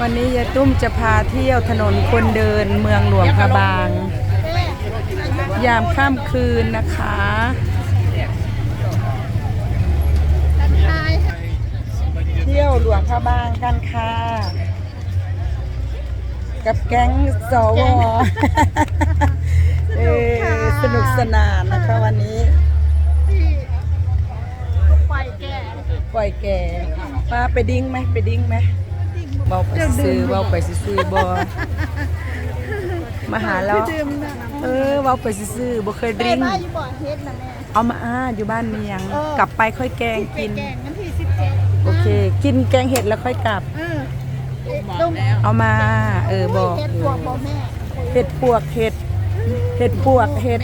วันนี้ยายตุ้มจะพาเที่ยวถนนคนเดินเมืองหลวงพระบาง ยามค่ำคืนนะคะ เที่ยวหลวงพระบางกันค่ะ กับแก๊งสวเออสนุกสนานนะคะวันนี้ปล่อยแก่ปล่อยแก่ป้าไปดิ้งไหมไปดิ้งไหม เบาไปซื้อเบาไปซื้อๆบอมาหาเราดื่มนะเออเบาไปซื้อๆบ่เคยแม่ดิ้งบ้านอยู่บ่อเฮ็ดนะแม่เอามาอ้าอยู่บ้านเมียงเออกลับไปค่อยแกงกินแกงกันที่สิบเจ็ดโอเค กินแกงเห็ดแล้วค่อยกลับเออลงเอามา เออบอกเฮ็ดพวกบ่แม่เห็ดปวกเห็ดเห็ดปวกเห็ด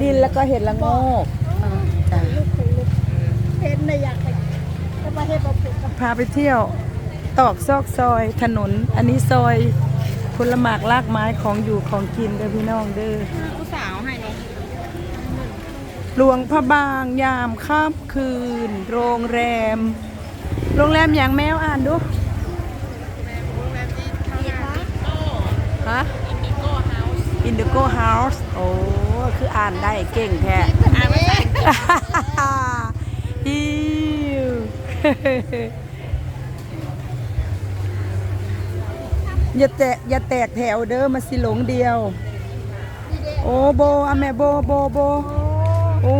ดินแล้วก็เห็ดละโงกอ่าจ้ะลูกคุณลูกเฮ็ดในอยากไปแต่ว่าเฮ็ดบ่ถูกกับพาไปเที่ยว ตอกซอกซอยถนน อันนี้ซอยผลหมากลากไม้ของอยู่ของกินเด้อพี่น้องเด้อผู้สาวให้เนาะหลวงพระบางยามค่ำคืน โรงแรม โรงแรมอย่างแมวอ่านดูฮะอินดิโก้เฮาส์โอ้คืออ่านได้เก่งแท้อ่านภาษาอิว อย่าแตกอย่าแตกแถวเด้อมาสิหลงเดียว โอ้โบอะแม่โบโบโบโอ้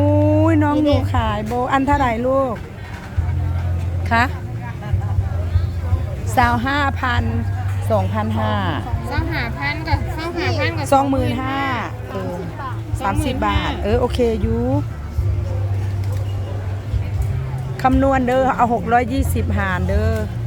ยน้องหนูขายโบอันเท่าไหร่ลูกคะสาวห้าพันสองพันห้าเศร้าหาพันกับเศร้าหาพันกับสองหมื่นห้าเออสามสิบบาท เออ โอเคอยูคำนวณเด้อเอาหกร้อยยี่สิบหารเด้อใ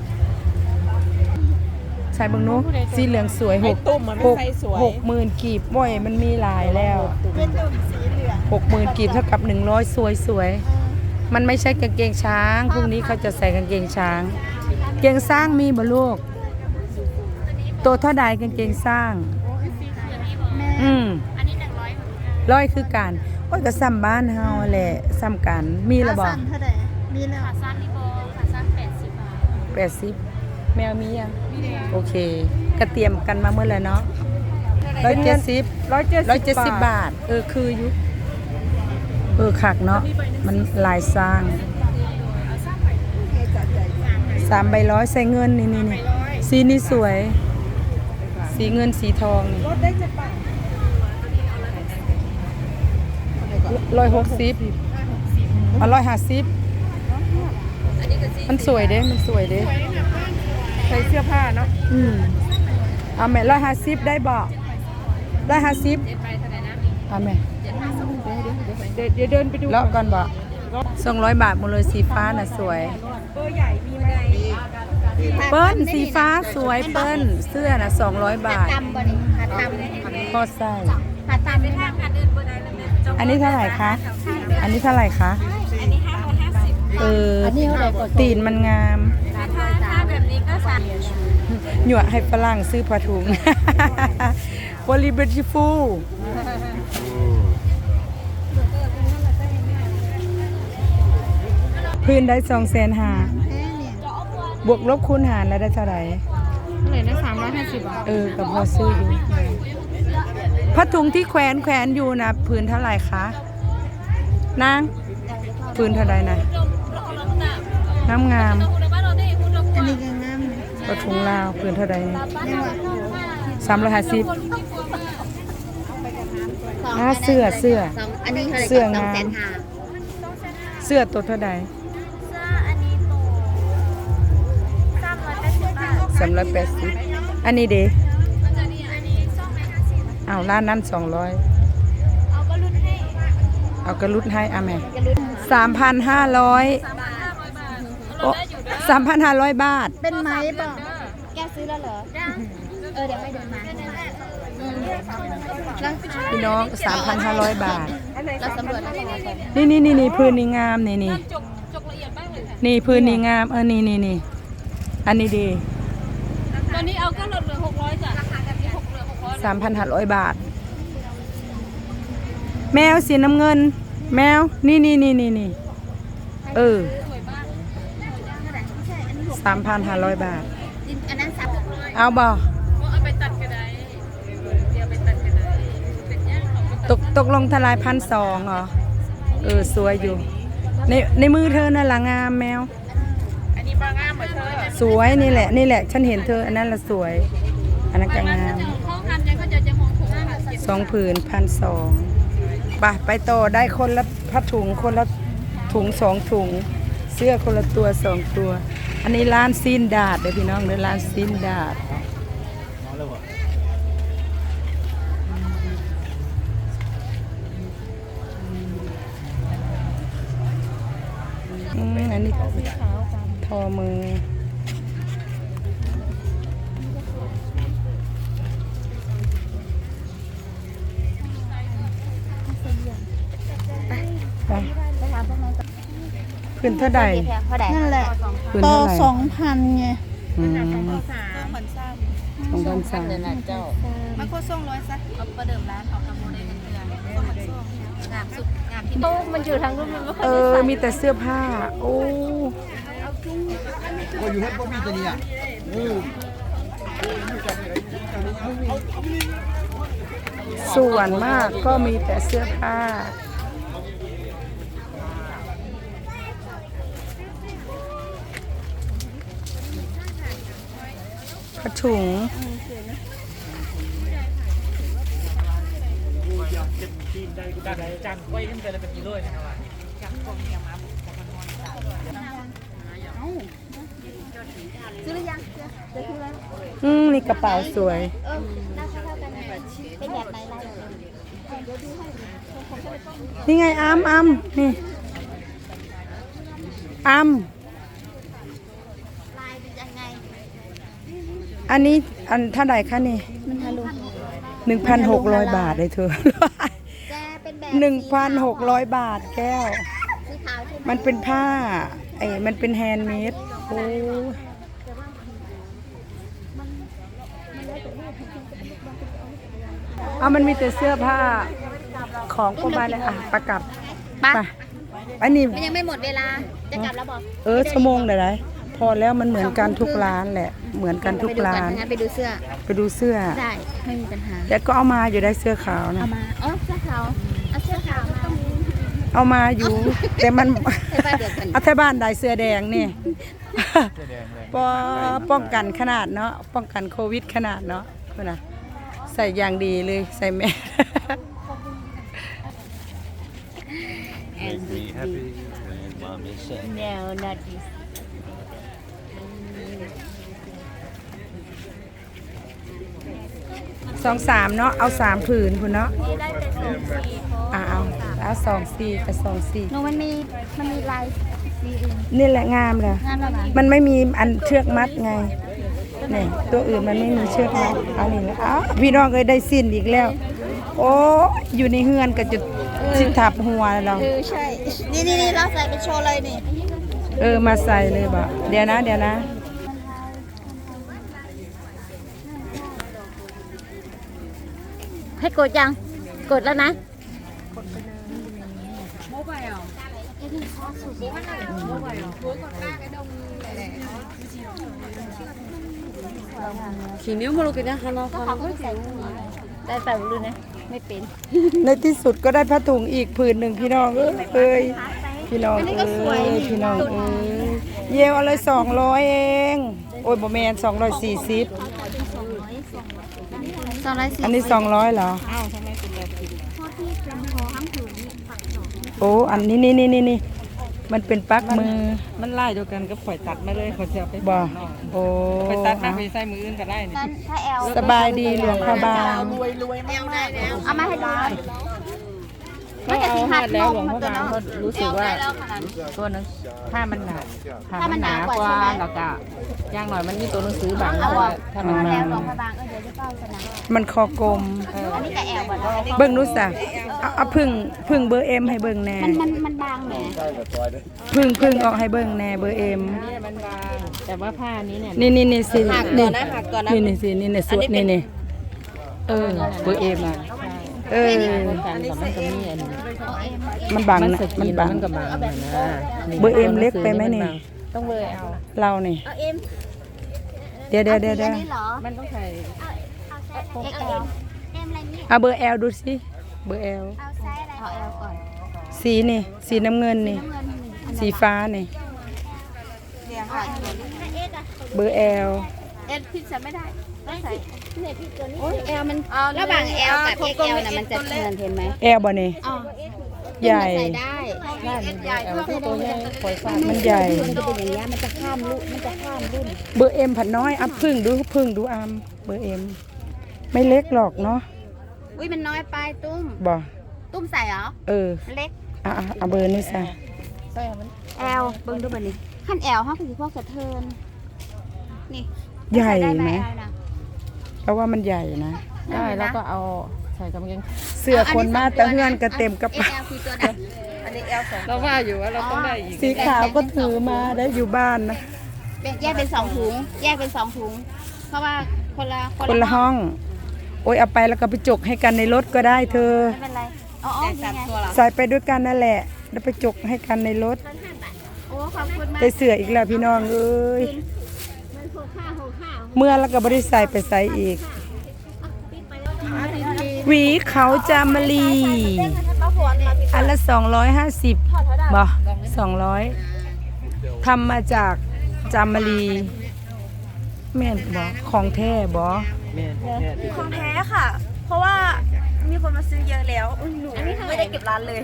ส่เบังนุสีเหลืองสวยหกหกหกหมื่นกีบบ่อยมันมีหลายแล้วเป็นตุ่มสีเหลืองหกหมื่นกีบเท่ากับหนึ่งร้อยสวยสวยๆมันไม่ใช่กางเกงช้างพรุ่งนี้เขาจะใส่กางเกงช้างเกงสร้างมีบ่ลูกตัวเท่าใดกางเกงสร้างแม่อืมอันนี้หนึ่งร้อยร้อยคือกันโอ้ยก็ซ้ำบ้านเฮาแหละซ้ำกันมีระบอกขาสั้นเท่าไหร่มีแล้วขาสั้นนี่โบขาสั้นแปดสิบบาท แปดสิบ แมวมียังโอเคก็เตรียมกันมาเมื่อไหร่เนาะร้อยเจ็ดสิบร้อยเจ็ดร้อยเจ็ดสิบบาท เออคืออยู่เออคักเนาะมันลายสร้างสามใบร้อยใส่เงินนี่นี่นี่สีนี่สวย สีเงินสีทองนี่รถได้จะปังร้อยหกสิบอะร้อยห้าสิบมันสวยเด้ มันสวยเด้ ใส่เสื้อผ้าเนาะอืมเอาแม่ร้อยห้าสิบได้บอกร้อยห้าสิบเอาแม่เดี๋ยวเดี๋ยวเดินไปดูเลาะก่อนบอกสองร้อยบาทหมดเลยสีฟ้าน่ะสวยเบอร์ใหญ่มีไหมเปิ้ลสีฟ้าสวยเปิ้ลเสื้อน่ะสองร้อยบาทตำบ่นี่ขาตำพอใส่ขาตำไม่ทอันนี้เท่าไหร่คะ อันนี้เท่าไหร่คะ อันนี้ห้าร้อยห้าสิบเออำอันนี้เท่าไหร่ก่อนตีนมันงาม หยวให้ฝรั่งซื้อผ้าถุง Very beautiful พื้นได้สองแสนหาแม่เนี่ยบวกลบคูณหารแล้วได้เท่าไหร่เท่าไหร่นะสามร้อยห้าสิบบาทเออกับพอซื้ออยู่ผ้าถุงที่แขวนแขวนอยู่นะพื้นเท่าไหร่คะนางพื้นเท่าไหร่นะงามงามอันนี้ก็งาม นะๆผ้าถุงลาวพื้นเท่าไหร่แม่ว่าสามร้อยห้าสิบอ่าเสื้อเสื้อ สองอันนี้เท่าไหร่เสื้องามสแสนห้าเสื้อตัวเท่าไหร่เสื้ออันนี้โตสามร้อยแปดสิบบาทสามร้อยแปดสิบอันนี้เดอันนี้อันนี้สองร้อยห้าสิบอ้าวร้านนั้นสองร้อยเอาก็รุ่นให้เอากระลุดให้อะแม่จะลุ้นสามพันห้าร้อยสามพันห้าร้อยบาทโอ้ สามพันห้าร้อยบาท เป็นไหมป่ะแกซื้อแล้วเหรอ เออเดี๋ยวให้เดินมาอืมแล้วพี่น้องสามพันห้าร้อยบาท เราสำรวจแล้วพอนี่นี่นี่นี่พื้นนี่งามนี่นี่จกจกละเอียดมากเลยค่ะนี่พื้นนี่งามเออนี่นี่นี่อันนี้ดีตอนนี้เอาก็ลดเหลือหกร้อยจ้ะราคาแบบนี้หกเหลือหกร้อยสามพันห้าร้อยบาท แมวสีน้ำเงิน แมวนี่นี่นี่นี่นี่เออ สวยมากสามพันห้าร้อยบาทสอันนั้นซับเอาบ่เอาไปตัดก็ได้เดี๋ยวไปตัดก็ได้เป็นยังของตกตกลงทลายพันสองเหรอ เออ สวยอยู่ ในในมือเธอน่ะละงามแมว อันนี้บางงามเหมือนเธอสวยนี่แหละ นี่แหละ ฉันเห็นเธอ อันนั้นละสวย อันนั้นก็งามห้องงานยังก็จะจะมองถูกค่ะเจ็ดสองผืนพันสองไปไปต่อได้คนละผ้าถุงคนละถุงสองถุง เสื้อคนละตัวสองตัว อันนี้ร้านซีนดาดเดี๋ยพี่น้องเดี๋ยร้านซีนดาดอันนี้ทอมือ ขึ้นเท่าใดเท่าไหร่นั่นแหละขึ้นต่อเท่าไหร่สองพันไงอืมสองพันสามมันก็ส่งร้อยสักเขาประเดิมร้านเขากำมลได้เดือนส่งมันส่งงามสุดงามที่โต๊ะมันอยู่ทางรูปมันไม่ค่อยเออมีแต่เสื้อผ้า โอ้ก็อยู่เฮ็ดบ่มีตัวนี้อะส่วนมากก็มีแต่เสื้อผ้า ผ้าถุงซื้อหรือยังเดี๋ยวซื้อแล้วอืมนี่กระเป๋าสวย เออราคาเท่ากันไหมเป็นแบบไหนลายแบบไหนนี่ไงอ้ำอ้ำนี่อ้ำลายเป็นยังไง อันนี้อันเท่าไหร่คะนี่มันทะลุหนึ่งพันหกร้อยบาทเลยเธอแกเป็นแบบหนึ่งพันหกร้อยบาทแก้ว สีขาวใช่ไหมมันเป็นผ้าไอ้มันเป็นแฮนด์เมดโอ้เอามันมีแต่เสื้อผ้าของประมาณเลยอะประกับปะไปอันนี้ มันยังไม่หมดเวลา จะกลับแล้วบอก เออชั่วโมงไหนๆพอแล้วมันเหมือนกันทุกร้านแหละ เหมือนกันทุกไปดูร้าก่อนนงั้นไปดูเสื้อ ไปดูเสื้อ ได้ ไม่มีปัญหาแต่ก็เอามาอยู่ได้เสื้อขาวนะ เอามาอ๋อเสื้อขาวเอาเสื้อขาวมาเอามาอยู่ แต่มันเสื้อผ้าเดียวกัน เอาแท่บ้านได้เสื้อแดงนี่ปอป้องกันขนาดเนาะ ป้องกันโควิดขนาดเนาะคุณนะใส่อย่างดีเลยใส่แมส Make me happy when mom is sad. No not this สองสามเนาะเอาสามผืนคุณเนาะอ่าเอาเอาสองสี่กับสองสี่หนูมันมีมันมีลายสีอื่นนี่แหละงามเลยงานอะไรมันไม่มีอันเชือกมัดไงนี่ตัวอื่นมันไม่มีเชือกมัดเอานี่แหละอ้าวพี่น้องเอ้ยได้สิ้นอีกแล้ว โอ้อยู่ในเฮือนก็จะสิทับหัวเราเออใช่ นี่นี่นี่เราใส่เป็นโชว์เลยนี่ เออมาใส่เลยบ่เดี๋ยวนะ เดี๋ยวนะ ให้กดยัง กดแล้วนะขีนิ้วมาลูกกันนะคะน้องก็เขาก็ใส่แต่แต่ดูนะไม่เป็นในที่สุดก็ได้ผ้าถุงอีกผืนหนึ่งพี่น้องเอ้ยเอ้ยพี่น้องเอ้ยพี่น้องเอ้ยเยวเอาเลยสองร้อยเอง โอ้ยบ่แมนสองร้อยสี่สิบสองร้อยสี่อันนี้สองร้อยเหรอโอ้อันนี้นี่นี่นี่นี่มันเป็นปลั๊กมือมันไล่เดียวกันก็ปล่อยตัดมาเลยเขาจะเอาไปบ่โอ้ปล่อยตัดมาไปใส่มืออื่นก็ได้นี่นั้นถ้าแอลสบายดีหลวงพระบางเอามาให้ดูหน่อย เขาเอาหาดแล้วหลวงพ่อบางเขารู้สึกว่าตัวหนึงผ้ามันหนาผ้ามันหนากว่าแล้วก็อย่างหน่อยมันมีตัวหนังสือบางเพราะว่าถ้ามันเอามาแล้วหลวงพระบางเออเดี๋ยวจะเป้าสนามมันคอกลม อันนี้กับแอลก่อนนะเบิ่งดูสะเอาเอาพึ่งพึ่งเบอร์เอ็มให้เบิ่งแน่มันมันมันบางแหมพึ่งพึ่งออกให้เบิ่งแน่เบอร์เอ็มเนี่ยมันบางแต่ว่าผ้านี้เนี่ยนี่นี่นี่สิหักก่อนนะหักก่อนนะนี่นี่สินี่นี่สวดนี่นี่เออเบอร์เอ็มอะ เออกันแต่มันก็มีอันนี้มันบังมันนะสกรีมันนบัง มันก็บางนะนะเบอร์เอ็มเล็กไปไหมนี่ต้องเบอร์เอา เรานี่เอาเอ็มเดี๋ยวเดี๋ยวเดี๋ยวเดี๋ยวอันนี้เหรอมันต้องใส่เอาไซส์อะไร XL เอ็มอะไรนี่เอาเบอร์แอลดูสิเบอร์แอลเอาไซส์อะไรเอา L ก่อนสีนี่ สีน้ำเงินนี่น้ำเงินหนึ่งอันสีฟ้านี่เดียวค่ะถ้า X อะเบอร์แอลเอ็พี่จะไม่ได้ ต้องใส่เนี่ยพี่ตัวนี้โอ้ย L มันระหว่าง L กับ XL น่ะมันจะเหมือนเห็นไหมแอลบ่นี่อ๋อใหญ่ใส่ได้ได้มันใหญ่เอาตัวใหญ่คอยฟันมันใหญ่ มันจะเป็นอย่างเงี้ยมันจะข้ามรุ่นมันจะข้ามรุ่น เบอร์เอ็มผัดน้อยอัพพึ่งดูพึ่งดูอัมเบอร์เอ็มไม่เล็กหรอกเนาะอุ้ยมันน้อยไปตุ้มบ่ตุ้มใส่เหรอเออเล็กอะอะเอาเบอร์นี่ซะใส่มัน L เบิ่งดูบัดนี้ขั้น L ห้าคือพวกสะเทินนี่ใหญ่ใส่ได้ไหม L นะ เพราะว่ามันใหญ่นะ ได้แล้วก็เอาใส่กำยังเสื้อคนมาแต่เฮือนก็เต็มกระเป๋า XL คือตัวไหนเราว่าอยู่ว่าเราต้องได้อีกสีขาวก็ถือมาได้อยู่บ้านนะเป็นแยกเป็นสองถุง แยกเป็นสองถุง เพราะว่าคนละคนละห้อง โอ้ยเอาไปแล้วก็ไปจกให้กันในรถก็ได้เธอไม่เป็นไรอ๋ออ๋อนี่ไงใส่ไปด้วยกันนั่นแหละ แล้วไปจกให้กันในรถโอ้ขอบคุณมากได้เสื้ออีกแล้วพี่น้องเอ้ย เมื่อแล้วก็บริใส่ไปใส่อีก หวีเขาจามลีอันละสองร้อยห้าสิบบ่สองร้อยทำมาจากจามลีแม่นบ่ของแท้บ่ของแท้ค่ะ เพราะว่ามีคนมาซื้อเยอะแล้วหนูไม่ได้เก็บร้านเลย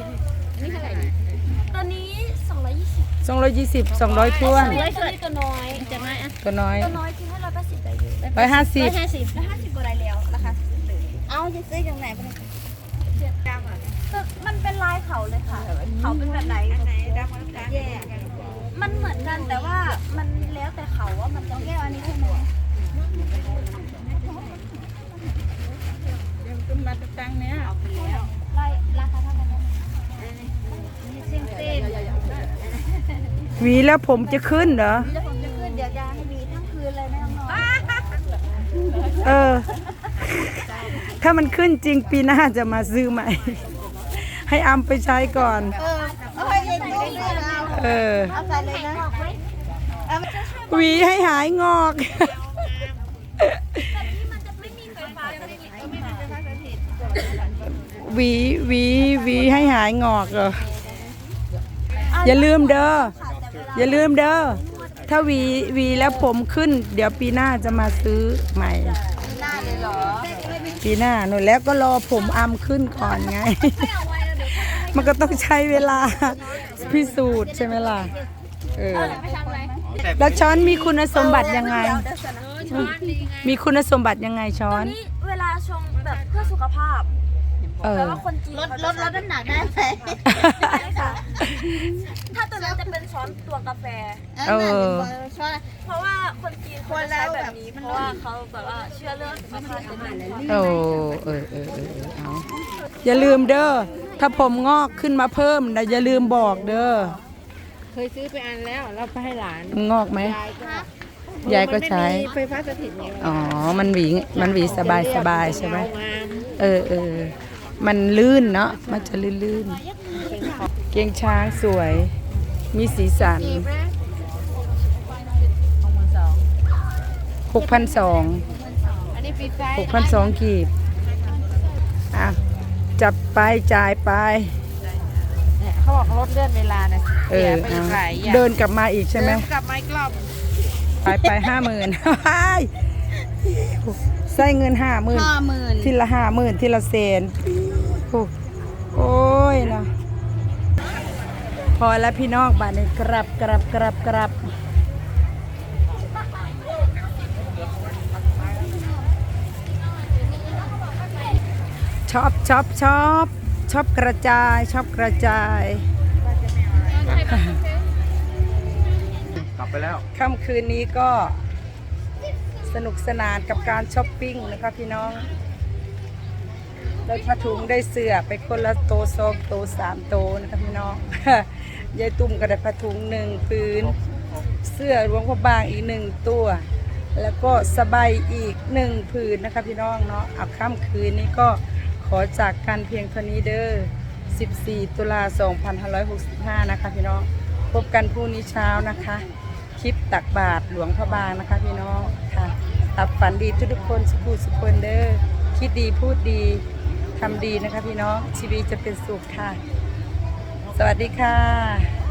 ตัวนี้220สองร้อยยี่สิบสองร้อยท้วนร้อยตัวน้อยจะไม่อะตัวน้อยตัวน้อยคือให้ร้อยแปดสิบได้เยอะ ร้อยห้าสิบห้าสิบแล้วห้าสิบกว่าได้แล้วราคาเอาจะซื้อจากไหนไปเนี่ยเจ็ดดำอะมันเป็นลายเขาเลยค่ะ เขาเป็นแบบไหนไหนดำแย่มันเหมือนกันแต่ว่ามันแล้วแต่เขาว่ามันจะแก้วอันนี้ใช่ไหมลายราคาเท่ากันไหมนี่เส้นเส้นหวีแล้วผมจะขึ้นเหรอเดี๋ยวผมจะขึ้นเดี๋ยวจะให้มีทั้งคืนเลยไม่ต้องนอน เออ ถ้ามันขึ้นจริงปีหน้าจะมาซื้อใหม่ ให้อัมไปใช้ก่อน เออเอ้ยยังไม่ได้เลยเอาเออ เอาใส่เลยนะเอามันจะหวีให้หายงอก หวีหวีหวีให้หายงอกเหรออย่าลืมเด้อ อย่าลืมเด้อ ถ้าหวีหวีแล้วผมขึ้น เดี๋ยวปีหน้าจะมาซื้อใหม่ ปีหน้าหนูแล้วก็รอผมอัมขึ้นก่อนไง มันก็ต้องใช้เวลาพิสูจน์ใช่ไหมล่ะ เออ แล้วช้อนมีคุณสมบัติยังไง มีคุณสมบัติยังไงช้อนนี่เวลาชงแบบเพื่อสุขภาพ เออแปลว่าคนจีนลดลดลดน้ำหนักได้ไหมใช่ค่ะ ถ้าตัวนั้นจะเป็นช้อนตัวกาแฟ เออช้อนเพราะว่าคนจีนเขาจะใช้แบบนี้เพราะว่าเขาแบบว่าเชื่อเรื่องสุขภาพกันมากโอ้เออเออเออเออเอาอย่าลืมเด้อ ถ้าผมงอกขึ้นมาเพิ่มนะอย่าลืมบอกเด้อ เคยซื้อไปอันแล้ว เราไปให้หลานมันงอกไหม ยายก็ยายก็ใช้ มันไม่มีไฟฟ้าสถิตไงอ๋อ มันหวี มันหวีสบายสบายใช่ไหมยาวงามเออเออ มันลื่นเนาะมันจะลื่นลื่นๆ เกียงช้างสวย มีสีสันหกพันสองอันนี้ปิดไฟหกพันสองกีบอะจับไปจ่ายไปเนี่ยเขาบอกลดเลื่อนเวลานะเอเสีอยไปอีเอากหลายอย่างเดินกลับมาอีกใช่ไหมเดินกลับมาอีกรอบไปไปห้าหมื่น ใส่เงินห้าหมื่นห้าหมื่นทีละห้าหมื่นทีละเซนโอ้โอ้ยเนาะพอแล้วพี่น้องบ้านนี้กรับกรับกรับกรับชอบชอบชอบชอบกระจายชอบกระจายกลับไปแล้วค่ำคืนนี้ก็ สนุกสนานกับการช้อปปิ้งนะคะพี่น้องได้ผ้าถุงได้เสื้อไปคนละโตสองโตสามโตนะคะพี่น้อง ยายตุ้มก็ได้ผ้าถุงหนึ่งปืน เสื้อหลวงพระบางอีกหนึ่งตัว แล้วก็สบายอีกหนึ่งผืนนะคะพี่น้องเนาะเอาค่ำคืนนี้ก็ขอจากกันเพียงเท่านี้เด้อ 14 ตุลา 2565 นะคะพี่น้อง พบกันพรุ่งนี้เช้านะคะ คลิปตักบาทหลวงพระบางนะคะพี่น้องค่ะ หลับฝันดีทุกคนสุขุสุขคนเด้อคิดดีพูดดีทำดีนะคะพี่น้องชีวิตจะเป็นสุขค่ะ สวัสดีค่ะ